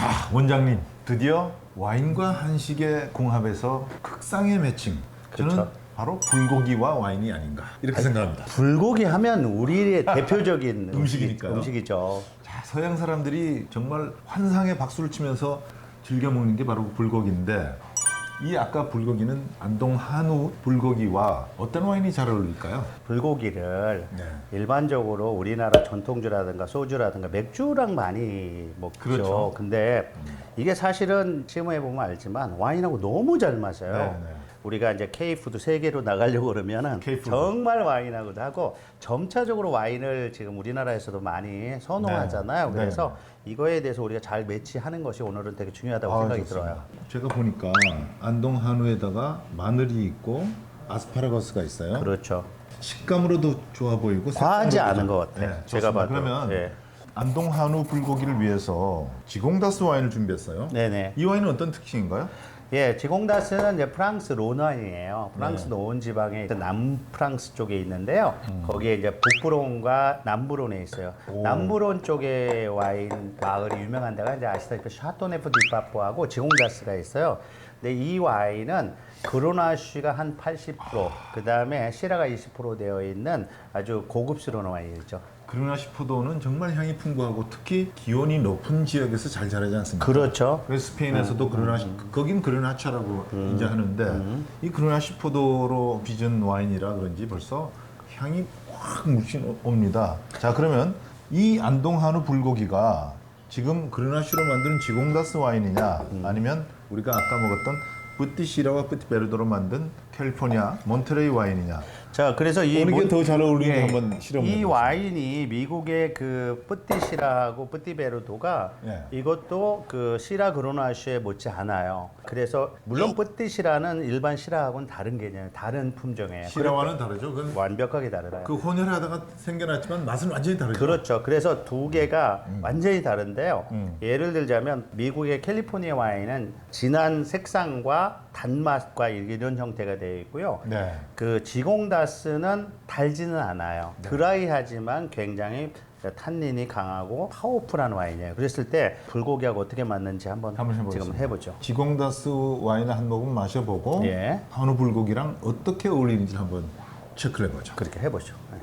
자, 원장님 드디어 와인과 한식의 궁합에서 극상의 매칭. 저는 그쵸. 바로 불고기와 와인이 아닌가 이렇게 생각합니다. 불고기 하면 우리의 대표적인 음식이니까요. 음식이죠. 자, 서양 사람들이 정말 환상의 박수를 치면서 즐겨 먹는 게 바로 불고기인데 이 아까 불고기는 안동 한우 불고기와 어떤 와인이 잘 어울릴까요? 불고기를 네. 일반적으로 우리나라 전통주라든가 소주라든가 맥주랑 많이 먹죠. 그렇죠. 근데 이게 사실은 시음해 보면 알지만 와인하고 너무 잘 맞아요. 네, 네. 우리가 이제 K푸드 세계로 나가려고 그러면은 K푸드. 정말 와인하고도 하고 점차적으로 와인을 지금 우리나라에서도 많이 선호하잖아요. 네. 그래서 이거에 대해서 우리가 잘 매치하는 것이 오늘은 되게 중요하다고 아, 생각이 좋습니다. 들어요. 제가 보니까 안동 한우에다가 마늘이 있고 아스파라거스가 있어요. 그렇죠. 식감으로도 좋아 보이고 과하지 않은 것 같아요. 네, 제가. 봐도. 그러면 예. 안동 한우 불고기를 위해서 지공다스 와인을 준비했어요. 네네. 이 와인은 어떤 특징인가요? 예, 지공다스는 이제 프랑스 론와인이에요. 프랑스 네. 노은 지방의 남프랑스 쪽에 있는데요. 음. 거기에 이제 북부론과 남부론에 있어요. 오. 남부론 쪽에 와인 마을이 유명한 데가 이제 아시다시피 샤토네프 디파포하고 지공다스가 있어요. 근데 이 와인은 그로나쉬가 한 80%, 그 다음에 시라가 20% 되어 있는 아주 고급스러운 와인이죠. 그르나시포도는 정말 향이 풍부하고 특히 기온이 높은 지역에서 잘 자라지 않습니까? 그렇죠. 그래서 스페인에서도 음, 그르나시 거긴 그르나차라고 이제 하는데 이 그르나시포도로 빚은 와인이라 그런지 벌써 향이 확 물씬 옵니다. 자 그러면 이 안동 한우 불고기가 지금 그르나시로 만든 지공다스 와인이냐 음. 아니면 우리가 아까 먹었던 뿌띠시라와 뿌티베르도로 만든 캘리포니아 몬테레이 와인이냐 자, 그래서 이 어느 몬- 게더 잘 어울리는지 예, 한번 실험해 이 보세요. 와인이 미국의 그 뿌띠시라하고 뿌띠베르도가 예. 이것도 그 시라 그로나시에 못지 않아요. 그래서 물론 뿌띠시라는 일반 시라하고는 다른 개념, 다른 품종이에요. 시라와는 다르죠. 그건 완벽하게 다르다. 그 혼혈하다가 생겨났지만 맛은 완전히 다르죠. 그렇죠. 그래서 두 개가 완전히 다른데요. 음. 예를 들자면 미국의 캘리포니아 와인은 진한 색상과 단맛과 이런 형태가 되어 있고요. 네. 그 지공다스 는 달지는 않아요. 드라이하지만 굉장히 탄닌이 강하고 파워풀한 와인이에요. 그랬을 때 불고기하고 어떻게 맞는지 한번, 한번 지금 해보겠습니다. 해보죠. 지공다스 와인을 한 모금 마셔보고 예. 한우 불고기랑 어떻게 어울리는지 한번 체크를 해보죠. 그렇게 해보죠. 네.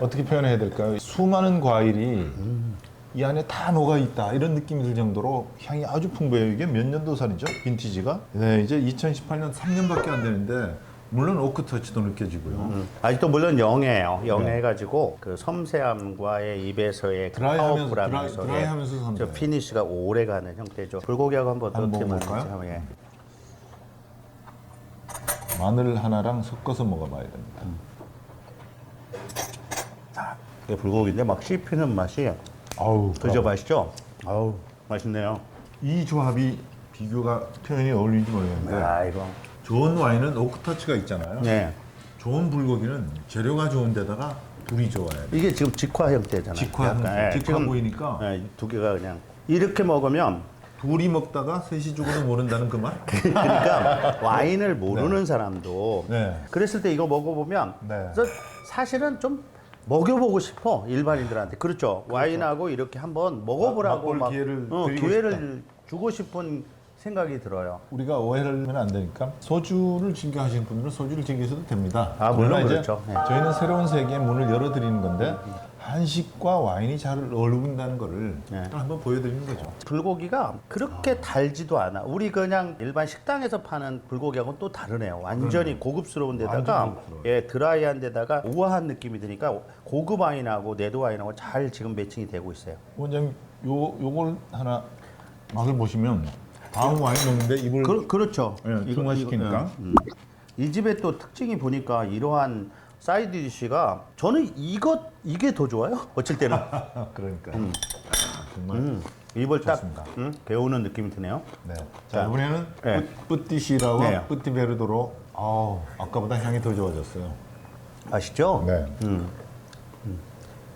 어떻게 표현해야 될까요? 수많은 과일이 이 안에 다 녹아 있다 이런 느낌이 들 정도로 향이 아주 풍부해요. 이게 몇 년도산이죠? 빈티지가? 네, 이제 2018년 3년밖에 안 되는데 물론 오크 터치도 느껴지고요. 음, 아직도 물론 영해요. 영해가지고 그 섬세함과의 입에서의 그 드라이하면서- 파워풀하면서 드라이- 드라이하면서 저 섬세해요. 피니쉬가 오래가는 형태죠. 불고기하고 한번 한번 어떻게 먹어볼까요? 한번 예. 마늘 하나랑 섞어서 먹어봐야 됩니다. 이게 불고기인데 막 씹히는 맛이 아우, 드셔보시죠. 아우 맛있네요. 이 조합이 비교가 표현이 어울리는지 모르겠는데 아 이거. 좋은 와인은 오크 터치가 있잖아요. 네. 좋은 불고기는 재료가 좋은 데다가 불이 좋아야 돼. 이게 지금 직화 형태잖아요. 직화 약간, 형태, 예, 직화 지금, 보이니까. 예, 이두 개가 그냥 이렇게 먹으면 둘이 먹다가 셋이 죽어도 모른다는 그 말? 그러니까 와인을 모르는 사람도 네. 그랬을 때 이거 먹어보면 네. 사실은 좀 먹여보고 싶어 일반인들한테 그렇죠 와인하고 이렇게 한번 먹어보라고 맛볼 막 기회를 어, 드리고 기회를 주고 싶은 생각이 들어요. 우리가 오해를 하면 안 되니까 소주를 즐겨 하시는 분들은 소주를 즐기셔도 됩니다. 아, 물론 그렇죠. 네. 저희는 새로운 세계의 문을 열어드리는 건데 한식과 와인이 잘 어울린다는 거를 네. 한번 보여드리는 거죠. 불고기가 그렇게 달지도 않아. 우리 그냥 일반 식당에서 파는 불고기하고는 또 다르네요. 완전히 고급스러운 데다가 완전 고급스러워요. 예 드라이한 데다가 우아한 느낌이 드니까 고급 와인하고 내도 와인하고 잘 지금 매칭이 되고 있어요. 원장님, 요, 요걸 하나 맛을 보시면 다음 와인 먹는데 입을 그, 그렇죠. 예, 중화시키니까. 예, 음. 이 집의 또 특징이 보니까 이러한 사이드 디쉬가 저는 이것 이게 더 좋아요. 어쩔 때는 그러니까 정말 음, 입을 딱 좋습니다. 음, 배우는 느낌이 드네요. 네. 자, 자, 이번에는 네. 뿌- 뿌띠시라와 네. 뿌띠베르도로 아우, 아까보다 향이 더 좋아졌어요. 아시죠? 네.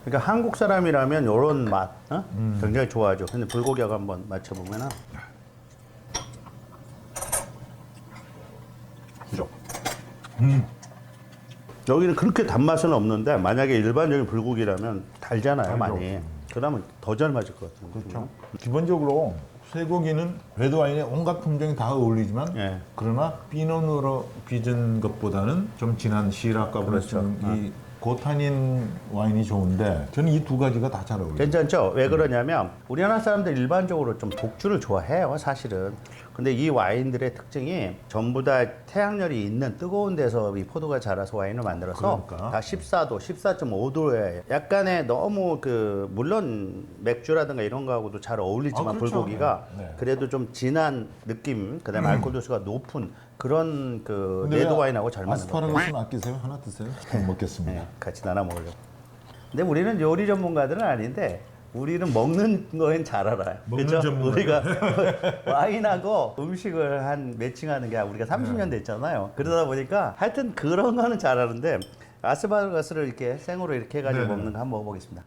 그러니까 한국 사람이라면 이런 맛 어? 음. 굉장히 좋아하죠. 근데 불고기하고 한번 맞춰보면은 그죠? 여기는 그렇게 단맛은 없는데 만약에 일반적인 불고기라면 달잖아요, 많이. 그러면 더 잘 맞을 것 같아요. 그렇죠. 기본적으로 쇠고기는 레드 와인에 온갖 품종이 다 어울리지만 예. 그러나 피노누로 빚은 것보다는 좀 진한 시라 까브레스 그렇죠. 이 고탄인 와인이 좋은데 저는 이 두 가지가 다 잘 어울려요. 괜찮죠? 왜 그러냐면 우리나라 사람들 일반적으로 좀 독주를 좋아해요, 사실은. 근데 이 와인들의 특징이 전부 다 태양열이 있는 뜨거운 데서 이 포도가 자라서 와인을 만들어서 그러니까. 다 14도, 14.5도에 약간의 너무 그 물론 맥주라든가 이런 거하고도 잘 어울리지만 아, 그렇죠. 불고기가 네, 네. 그래도 좀 진한 느낌, 그다음에 알코올 도수가 높은 그런 그 근데 레드 왜 와인하고 잘 맞는 것 같아요. 아스파라거스는 아끼세요? 하나 드세요? 좀 먹겠습니다. 네, 같이 나눠 먹으려고. 근데 우리는 요리 전문가들은 아닌데 우리는 먹는 거엔 잘 알아요. 먹는 그죠? 전문가. 우리가 와인하고 음식을 한 매칭하는 게 우리가 30년 됐잖아요. 그러다 보니까 하여튼 그런 거는 잘 아는데 아스파라거스를 이렇게 생으로 이렇게 해가지고 네네. 먹는 거 한번 먹어보겠습니다.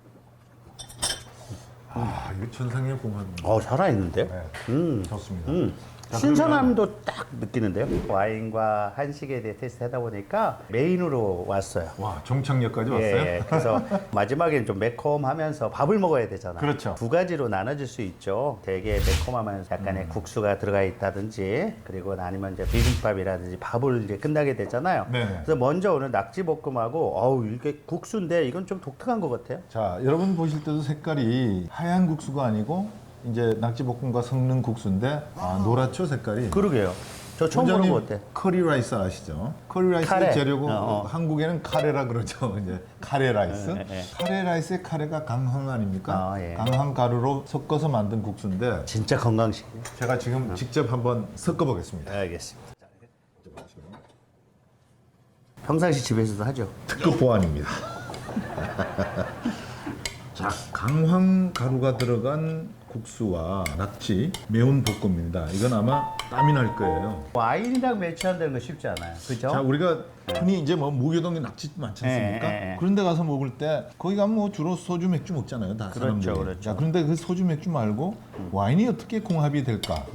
아, 이거 천상의 공합입니다. 어 살아 있는데? 네, 음. 좋습니다. 음. 자, 신선함도 딱 느끼는데요. 와인과 한식에 대해 테스트 하다 보니까 메인으로 왔어요. 와, 정착역까지 왔어요? 예, 그래서 마지막에는 좀 매콤하면서 밥을 먹어야 되잖아. 그렇죠. 두 가지로 나눠질 수 있죠. 되게 매콤하면서 약간의 음. 국수가 들어가 있다든지, 그리고 아니면 이제 비빔밥이라든지 밥을 이제 끝나게 되잖아요. 네네. 그래서 먼저 오늘 낙지볶음하고, 어우 이게 국수인데 이건 좀 독특한 것 같아요. 자, 여러분 보실 때도 색깔이 하얀 국수가 아니고 이제 낙지볶음과 섞는 국수인데 아, 노랗죠 색깔이. 그러게요. 저 처음 보는 것 같아. 커리 라이스 아시죠? 커리 라이스 카레. 재료고 어, 어. 한국에는 카레라 그러죠. 이제 카레 라이스. 예, 예. 카레 라이스의 카레가 강황 아닙니까? 아, 예. 강황 가루로 섞어서 만든 국수인데 진짜 건강식이에요. 제가 지금 직접 한번 섞어 보겠습니다. 알겠습니다. 평상시 집에서도 하죠. 특급 보안입니다. 자, 강황 가루가 들어간 국수와 낙지 매운 볶음입니다. 이건 아마 땀이 날 거예요. 와인이랑 매치 한다는 거 쉽지 않아요. 그죠? 자, 우리가 흔히 이제 뭐 무교동에 낙지 많지 않습니까? 예, 예, 예. 그런 데 가서 먹을 때 거기 가면 뭐 주로 소주 맥주 먹잖아요. 다 그렇죠, 사람들이. 그렇죠. 자, 그런데 그 소주 맥주 말고 와인이 어떻게 공합이 될까?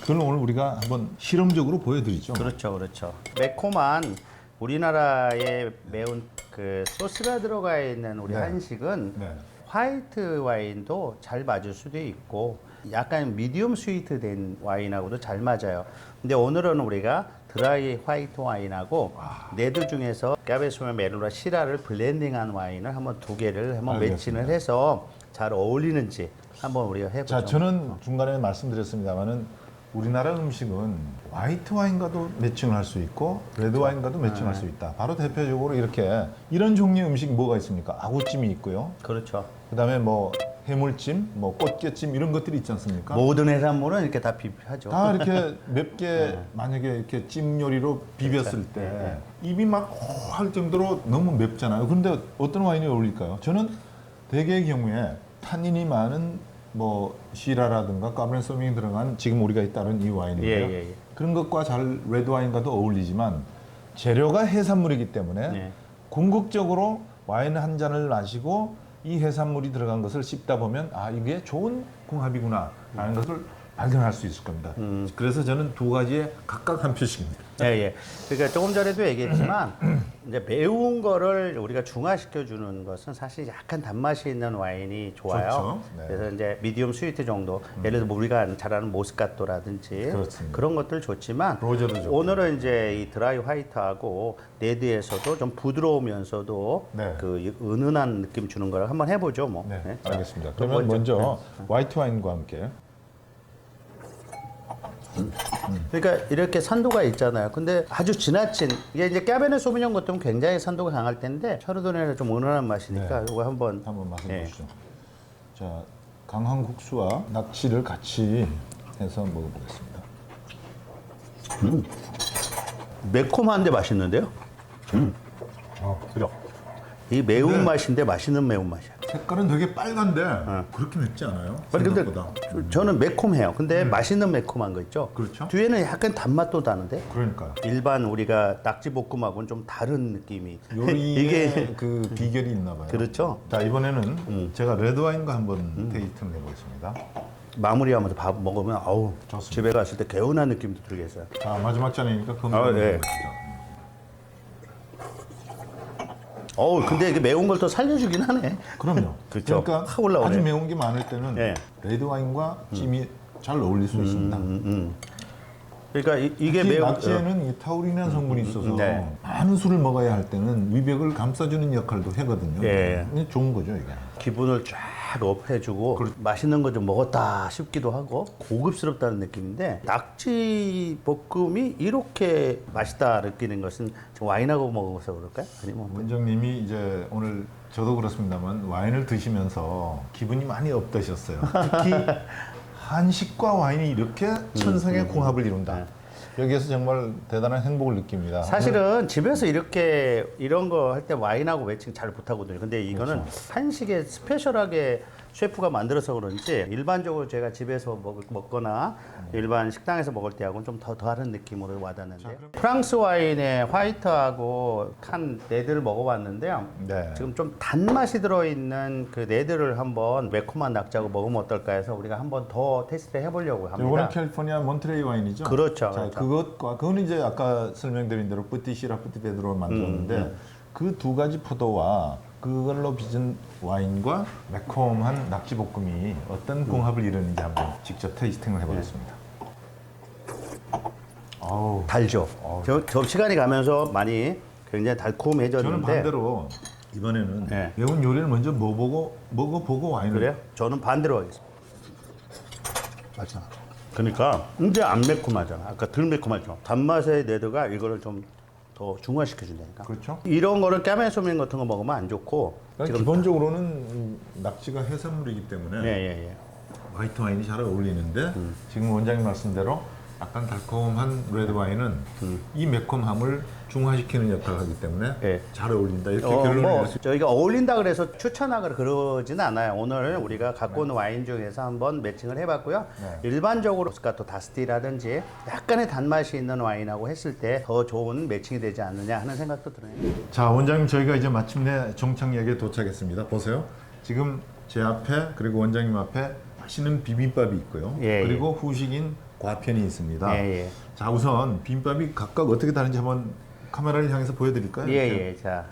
그걸 오늘 우리가 한번 실험적으로 보여드리죠. 그렇죠, 그렇죠. 매콤한 우리나라의 매운 그 소스가 들어가 있는 우리 네. 한식은 네. 화이트 와인도 잘 맞을 수도 있고 약간 미디움 스위트 된 와인하고도 잘 맞아요. 근데 오늘은 우리가 드라이 화이트 와인하고 네드 중에서 까베소메 메르라 시라를 블렌딩한 와인을 한번 두 개를 한번 알겠습니다. 매칭을 해서 잘 어울리는지 한번 우리가 해보죠. 자, 저는 중간에 말씀드렸습니다만은 우리나라 음식은 화이트 와인과도 매칭을 할 수 있고 레드 와인과도 매칭할 수 있다. 바로 대표적으로 이렇게 이런 종류의 음식 뭐가 있습니까? 아구찜이 있고요. 그렇죠. 그다음에 뭐 해물찜, 뭐 꽃게찜 이런 것들이 있지 않습니까? 모든 해산물은 이렇게 다 비비하죠. 다 이렇게 맵게 만약에 이렇게 찜 요리로 비볐을 때 입이 막 할 정도로 너무 맵잖아요. 그런데 어떤 와인이 어울릴까요? 저는 대개의 경우에 탄닌이 많은 뭐 시라라든가 까브렌 소밍이 들어간 지금 우리가 따른 이 와인이고요. 예, 예, 예. 그런 것과 잘 레드 와인과도 어울리지만 재료가 해산물이기 때문에 네. 궁극적으로 와인 한 잔을 마시고 이 해산물이 들어간 것을 씹다 보면 아 이게 좋은 궁합이구나 라는 것을 발견할 수 있을 겁니다. 음. 그래서 저는 두 가지에 각각 한 표씩입니다. 예, 예. 그러니까 조금 전에도 얘기했지만 이제 매운 거를 우리가 중화시켜 주는 것은 사실 약간 단맛이 있는 와인이 좋아요. 좋죠. 네. 음. 그래서 이제 미디움 스위트 정도. 예를 들어 뭐 우리가 잘 아는 모스카토라든지 그렇습니다. 런 것들 좋지만 로제도 좋고. 오늘은 이제 이 드라이 화이트하고 레드에서도 좀 부드러우면서도 네. 그 은은한 느낌 주는 거를 한번 해보죠, 뭐. 네, 네. 자, 알겠습니다. 그러면 먼저 화이트 와인과 함께 그러니까 이렇게 산도가 있잖아요. 근데 아주 지나친 이게 이제 까베네 소비뇽 같으면 굉장히 산도가 강할 텐데 샤르도네는 좀 은은한 맛이니까 이거 한번 한번 맛을 예. 보시죠. 자, 강황 국수와 낙지를 같이 해서 먹어보겠습니다. 매콤한데 맛있는데요? 아, 그죠? 이 매운 맛인데 맛있는 매운 맛이야. 색깔은 되게 빨간데 그렇게 맵지 않아요? 아니 근데 생각보다. 음. 저는 매콤해요. 근데 맛있는 매콤한 거 있죠? 그렇죠. 뒤에는 약간 단맛도 나는데 그러니까요. 일반 우리가 낙지 볶음하고는 좀 다른 느낌이 요리에 이게 그 비결이 있나 봐요. 그렇죠. 자 이번에는 제가 레드 와인과 한번 데이트를 해보겠습니다. 마무리하면서 밥 먹으면 아우 좋습니다. 집에 갔을 때 개운한 느낌도 해서요. 자 마지막 잔이니까 그거 아, 한번 네. 먹 어우 근데 이게 매운 걸또 살려주긴 하네. 그럼요. 그렇죠. 그러니까 확 올라오네. 아주 매운 게 많을 때는 예. 레드 와인과 찜이 잘 어울릴 수 있습니다. 그러니까 이, 특히 매운 낙지에는 이 타우린이라는 성분이 있어서 네. 많은 술을 먹어야 할 때는 위벽을 감싸주는 역할도 하거든요. 예. 좋은 거죠 이게. 기분을 쫙 업해주고 맛있는 거 좀 먹었다 싶기도 하고 고급스럽다는 느낌인데 낙지 볶음이 이렇게 맛있다 느끼는 것은 와인하고 먹어서 그럴까요? 아니면 뭐 원장님이 이제 오늘 저도 그렇습니다만 와인을 드시면서 기분이 많이 업되셨어요. 특히 한식과 와인이 이렇게 음, 천상의 궁합을 이룬다. 여기에서 정말 대단한 행복을 느낍니다. 네. 사실은 집에서 이렇게 이런 거 할 때 와인하고 매칭 잘 못하거든요. 근데 이거는 한식에 스페셜하게 셰프가 만들어서 그런지 일반적으로 제가 집에서 먹, 먹거나 일반 식당에서 먹을 때하고는 좀 더 다른 느낌으로 와닿는데 프랑스 와인에 화이트하고 탄 네드를 먹어봤는데요. 네. 지금 좀 단맛이 들어있는 그 네드를 한번 매콤한 낙지하고 먹으면 어떨까 해서 우리가 한번 더 테스트 해보려고 합니다. 이거는 캘리포니아 몬트레이 와인이죠. 그렇죠, 자, 그렇죠. 그것과 그거는 이제 아까 설명드린 대로 뿌띠시라 뿌띠베드로 만들었는데 음, 그두 가지 포도와 그걸로 빚은 와인과 매콤한 낙지 볶음이 어떤 궁합을 이루는지 한번 직접 테이스팅을 해보겠습니다. 아우, 달죠. 저, 저 시간이 가면서 많이 굉장히 달콤해졌는데 저는 반대로 이번에는 네. 매운 요리를 먼저 먹어보고 먹어보고 와인을 그래요? 저는 반대로 하겠습니다. 맞잖아. 그러니까 이제 안 매콤하잖아. 아까 덜 매콤하죠. 단맛의 네드가 이거를 좀 더 중화시켜 준다니까. 그렇죠. 이런 거를 까메소민 같은 거 먹으면 안 좋고. 그러니까 기본적으로는 음, 낙지가 해산물이기 때문에 예예 예. 화이트 와인이 잘 어울리는데 지금 원장님 말씀대로 약간 달콤한 레드 와인은 이 매콤함을 중화시키는 역할을 하기 때문에 예. 잘 어울린다 이렇게 어, 결론을 뭐 낼수 저희가 어울린다 그래서 추천하거나 그러진 않아요. 오늘 우리가 갖고 온 와인 중에서 한번 매칭을 해봤고요. 네. 일반적으로 스카토 다스티라든지 약간의 단맛이 있는 와인하고 했을 때 더 좋은 매칭이 되지 않느냐 하는 생각도 들어요. 자 원장님 저희가 이제 마침내 정착역에 도착했습니다 보세요 지금 제 앞에 그리고 원장님 앞에 맛있는 비빔밥이 있고요 예, 그리고 후식인 과편이 있습니다 예, 예. 자 우선 비빔밥이 각각 어떻게 다른지 한번 카메라를 향해서 보여드릴까요? 이렇게. 예예. 자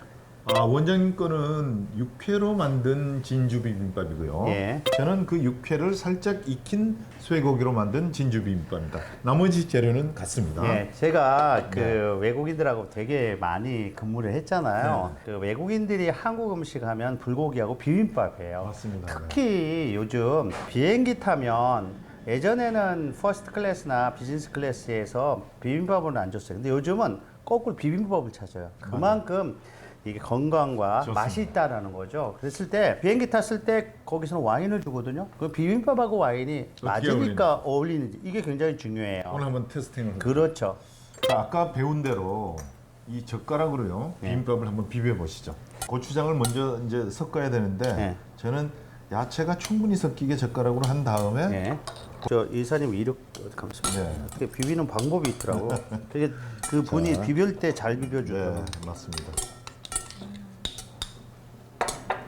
아, 원장님 거는 육회로 만든 진주 비빔밥이고요. 예. 저는 그 육회를 살짝 익힌 쇠고기로 만든 진주 비빔밥입니다. 나머지 재료는 같습니다. 예, 제가 그 네. 외국인들하고 되게 많이 근무를 했잖아요. 그 외국인들이 한국 음식 하면 불고기하고 비빔밥이에요. 맞습니다. 네. 특히 요즘 비행기 타면 예전에는 퍼스트 클래스나 비즈니스 클래스에서 비빔밥을 안 줬어요. 근데 요즘은 거꾸로 비빔밥을 찾아요. 그만큼 이게 건강과 좋습니다. 맛이 있다라는 거죠. 그랬을 때 비행기 탔을 때 거기서는 와인을 주거든요. 그 비빔밥하고 와인이 어떻게 맞으니까 어울리는지 이게 굉장히 중요해요. 오늘 한번 테스팅을 해볼게요. 그렇죠. 자, 아까 배운 대로 이 젓가락으로요 네. 비빔밥을 한번 비벼 보시죠. 고추장을 먼저 이제 섞어야 되는데 네. 저는 야채가 충분히 섞이게 젓가락으로 한 다음에 네. 저 이사님 이렇게 감사합니다. 네. 어떻게 비비는 방법이 있더라고. 그게 그 분이 비빌 때 잘 비벼줘요. 네, 맞습니다.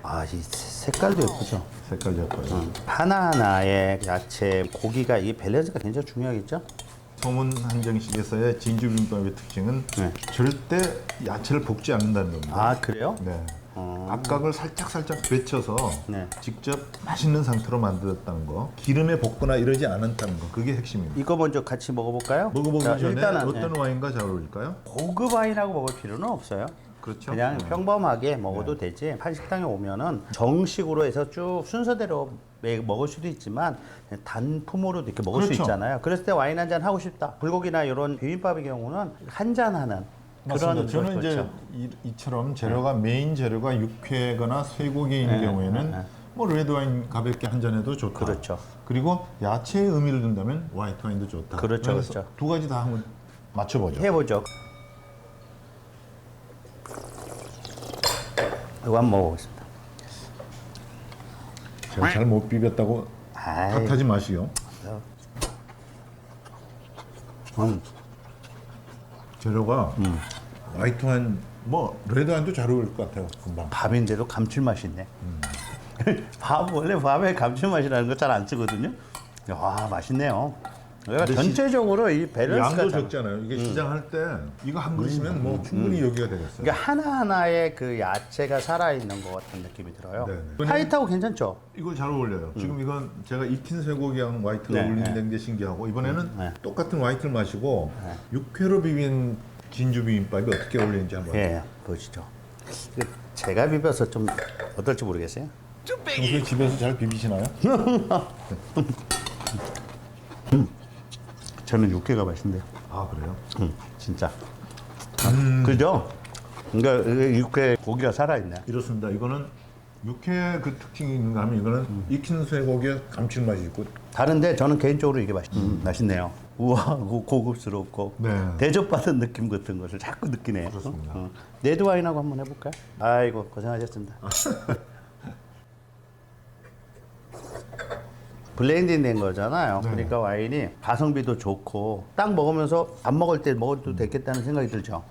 아, 이 색깔도 예쁘죠. 색깔 젓가락. 하나하나의 야채, 고기가 이 밸런스가 굉장히 중요하겠죠. 소문 한정식에서의 진주 비빔밥의 특징은 네. 절대 야채를 볶지 않는다는 겁니다. 아, 그래요? 네. 각각을 살짝 살짝 데쳐서 네. 직접 맛있는 상태로 만들었다는 거. 기름에 볶거나 이러지 않았다는 거. 그게 핵심입니다. 이거 먼저 같이 먹어볼까요? 먹어보기 자, 전에 일단은 어떤 네. 와인과 잘 어울릴까요? 고급 와인하고 먹을 필요는 없어요. 그렇죠. 그냥 네. 평범하게 먹어도 되지. 한식당에 오면은 정식으로 해서 쭉 순서대로 매- 먹을 수도 있지만 단품으로도 이렇게 먹을 수 그렇죠. 있잖아요. 그랬을 때 와인 한 잔 하고 싶다. 불고기나 이런 비빔밥의 경우는 한 잔 하는 맞습니다. 그런 저는 그렇죠. 이제 이, 이처럼 재료가 메인 재료가 육회거나 쇠고기인 네, 경우에는 네, 네. 뭐 레드 와인 가볍게 한 잔해도 좋다. 그렇죠. 그리고 야채의 의미를 둔다면 화이트 와인도 좋다. 그렇죠, 그래서 그렇죠. 두 가지 다 한번 맞춰보죠. 해보죠. 이거 한번 먹어보겠습니다. 제가 잘 못 비볐다고 아이. 탓하지 마시오. 음, 재료가 화이트 와인 뭐 레드 와인도 잘 어울릴 것 같아요. 금방. 밥인데도 감칠맛이 있네. 밥 원래 밥에 감칠맛이라는 거 잘 안 쓰거든요. 와 맛있네요. 그러니까 근데 전체적으로 이 밸런스가 양도 잘- 적잖아요. 이게 시장할 때 이거 한 그릇이면 뭐 충분히 여기가 되겠어요. 그러니까 하나하나의 그 야채가 살아있는 것 같은 느낌이 들어요. 네네. 화이트하고 괜찮죠? 이거 잘 어울려요. 지금 이건 제가 익힌 쇠고기랑 화이트가 네, 어울리는 게 신기하고 이번에는 네. 똑같은 화이트를 마시고 육회로 비빈 진주 비빔밥이 어떻게 어울리는지 한번 예, 보시죠. 이거 제가 비벼서 좀 어떨지 모르겠어요. 평소에 집에서 잘 비비시나요? 저는 육회가 맛있는데요. 아 그래요? 음, 진짜. 아, 그죠? 그러니까 이 육회 고기가 살아있네. 이렇습니다. 이거는 육회 그 특징이 있는가 하면 이거는 익힌 쇠고기에 감칠맛이 있고 다른데 저는 개인적으로 이게 맛있, 음, 맛있네요. 우와, 고- 고급스럽고 네. 대접받은 느낌 같은 것을 자꾸 느끼네요. 그렇습니다. 어. 레드 와인하고 한번 해볼까요? 아이고 고생하셨습니다. 블렌딩 된 거잖아요. 네. 그러니까 와인이 가성비도 좋고 딱 먹으면서 밥 먹을 때 먹어도 되겠다는 생각이 들죠.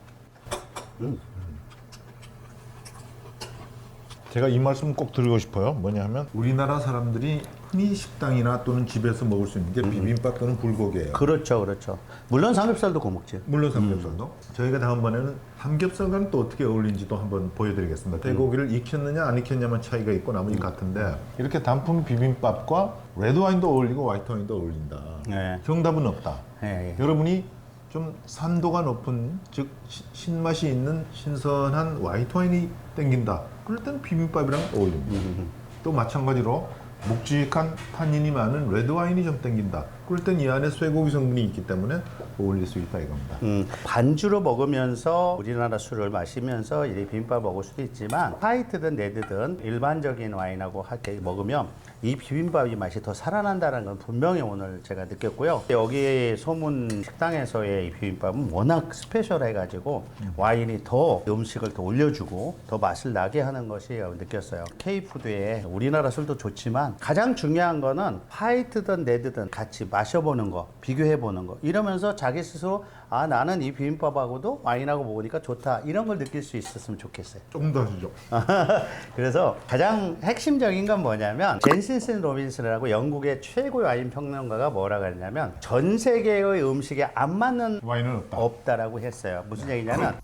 제가 이 말씀 꼭 드리고 싶어요. 뭐냐 하면 우리나라 사람들이 흔히 식당이나 또는 집에서 먹을 수 있는 게 비빔밥 또는 불고기예요. 그렇죠, 그렇죠. 물론 삼겹살도 먹지. 물론 삼겹살도. 저희가 다음번에는 삼겹살과는 또 어떻게 어울리는지도 한번 보여드리겠습니다. 돼고기를 익혔느냐 안 익혔냐만 차이가 있고 나머지 같은데 이렇게 단품 비빔밥과 레드 와인도 어울리고 화이트 와인도 어울린다. 네. 정답은 없다. 예, 예. 여러분이 좀 산도가 높은 즉 시- 신맛이 있는 신선한 화이트 와인이 땡긴다. 그럴 때는 비빔밥이랑 어울립니다. 또 마찬가지로 묵직한 탄닌이 많은 레드 와인이 좀 땡긴다. 그럴 땐 이 안에 쇠고기 성분이 있기 때문에 어울릴 수 있다 이겁니다. 음, 반주로 먹으면서 우리나라 술을 마시면서 이 비빔밥 먹을 수도 있지만 화이트든 레드든 일반적인 와인하고 함께 먹으면 이 비빔밥이 맛이 더 살아난다는 건 분명히 오늘 제가 느꼈고요. 여기 소문 식당에서의 이 비빔밥은 워낙 스페셜해가지고 와인이 더 음식을 더 올려주고 더 맛을 나게 하는 것이 느꼈어요. K푸드에 우리나라 술도 좋지만 가장 중요한 거는 화이트든 레드든 같이 마셔보는 거, 비교해보는 거 이러면서 자기 스스로 아 나는 이 비빔밥하고도 와인하고 먹으니까 좋다 이런 걸 느낄 수 있었으면 좋겠어요. 조금 더 하시죠. 그래서 가장 핵심적인 건 뭐냐면 젠신슨 로빈슨이라고 영국의 최고의 와인 평론가가 뭐라고 했냐면 전 세계의 음식에 안 맞는 와인은 없다. 없다라고 했어요. 무슨 얘기냐면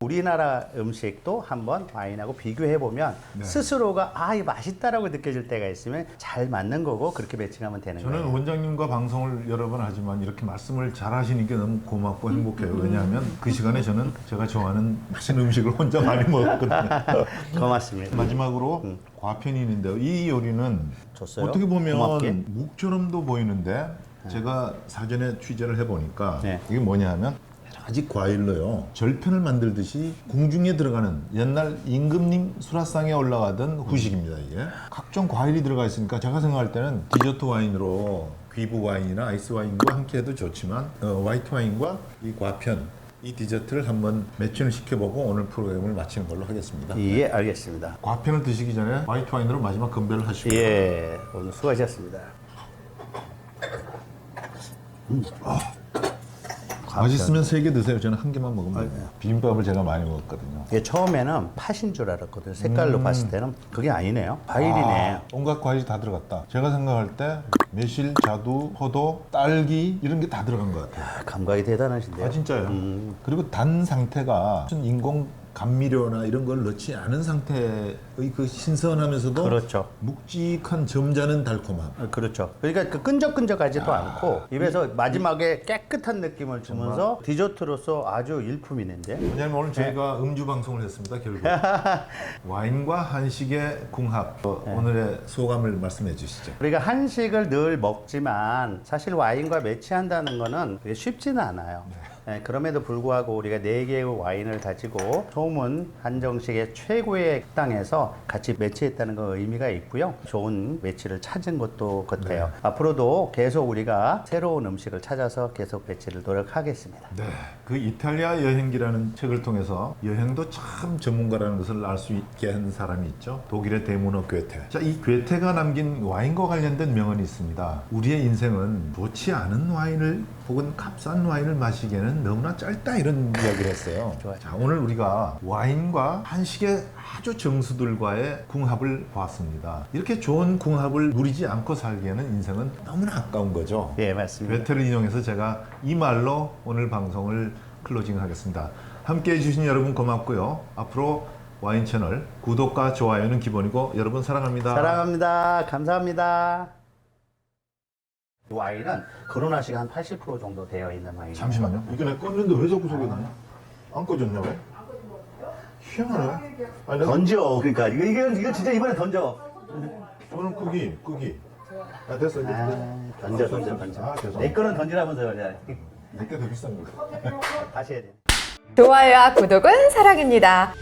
우리나라 음식도 한번 와인하고 비교해 보면 네. 스스로가 아, 이 맛있다라고 느껴질 때가 있으면 잘 맞는 거고 그렇게 매칭하면 되는 저는 거예요. 원장님과 방송을 여러 번 하지만 이렇게 말씀을 잘 하시는 게 너무 고맙고 행복해요. 왜냐하면 그 시간에 저는 제가 좋아하는 맛있는 음식을 혼자 많이 먹었거든요. 고맙습니다. 마지막으로 과편이 있는데요. 이 요리는 줬어요? 어떻게 보면 고맙게. 묵처럼도 보이는데 제가 사전에 취재를 해보니까 네. 이게 뭐냐 하면 가지 과일로요. 절편을 만들듯이 궁중에 들어가는 옛날 임금님 수라상에 올라가던 후식입니다. 이게 각종 과일이 들어가 있으니까 제가 생각할 때는 디저트 와인으로 귀부 와인이나 아이스 와인과 함께 해도 좋지만 어, 화이트 와인과 이 과편 이 디저트를 한번 매칭을 시켜보고 오늘 프로그램을 마치는 걸로 하겠습니다. 예, 알겠습니다. 과편을 드시기 전에 화이트 와인으로 마지막 건배를 하시고 예, 오늘 수고하셨습니다. 맛있으면 세 개 드세요. 저는 한 개만 먹으면 돼요. 비빔밥을 제가 많이 먹었거든요. 이게 처음에는 팥인 줄 알았거든 요. 색깔로 봤을 때는 그게 아니네요. 과일이네. 아, 온갖 과일이 다 들어갔다. 제가 생각할 때 매실, 자두, 포도, 딸기 이런 게 다 들어간 것 같아요. 아, 감각이 대단하신데요. 아 진짜요. 그리고 단 상태가 무슨 인공 감미료나 이런 걸 넣지 않은 상태의 그 신선하면서도 그렇죠. 묵직한 점잖은 달콤함. 어, 그렇죠. 그러니까 그 끈적끈적하지도 않고 입에서 마지막에 깨끗한 느낌을 주면서 디저트로서 아주 일품이는데. 왜냐하면 오늘 저희가 음주 방송을 했습니다. 결국 와인과 한식의 궁합. 어, 오늘의 소감을 말씀해 주시죠. 우리가 한식을 늘 먹지만 사실 와인과 매치한다는 거는 쉽지는 않아요. 네, 그럼에도 불구하고 우리가 네 개의 와인을 가지고 소문 한정식의 최고의 식당에서 같이 매치했다는 거 의미가 있고요. 좋은 매치를 찾은 것도 같아요. 앞으로도 계속 우리가 새로운 음식을 찾아서 계속 매치를 노력하겠습니다. 네, 그 이탈리아 여행기라는 책을 통해서 여행도 참 전문가라는 것을 알 수 있게 한 사람이 있죠. 독일의 대문호 괴테. 자, 이 괴테가 남긴 와인과 관련된 명언이 있습니다. 우리의 인생은 좋지 않은 와인을 혹은 값싼 와인을 마시기에는 너무나 짧다 이런 이야기를 했어요. 좋아요. 자, 오늘 우리가 와인과 한식의 아주 정수들과의 궁합을 보았습니다. 이렇게 좋은 궁합을 누리지 않고 살기에는 인생은 너무나 아까운 거죠. 예, 맞습니다. 외태를 인용해서 제가 이 말로 오늘 방송을 클로징 하겠습니다. 함께 해주신 여러분 고맙고요. 앞으로 와인 채널 구독과 좋아요는 기본이고 여러분 사랑합니다. 사랑합니다. 감사합니다. 이 와인은 시가 한80% 정도 되어 있는 와인. 잠시만요. 이거 내가 껐는데 왜 자꾸 소리 나냐? 안 꺼졌냐 왜? 희한하네. 아니 내가 던져. 그러니까 이거 이거 이거 진짜 이번에 던져. 오늘 끄기 끄기. 아 됐어 이제. 아, 던져 던져 던져. 아, 죄송합니다. 내 거는 던지라면서요. 그냥. 내게 더 비싼 거. 다시 해야 돼. 좋아요와 구독은 사랑입니다.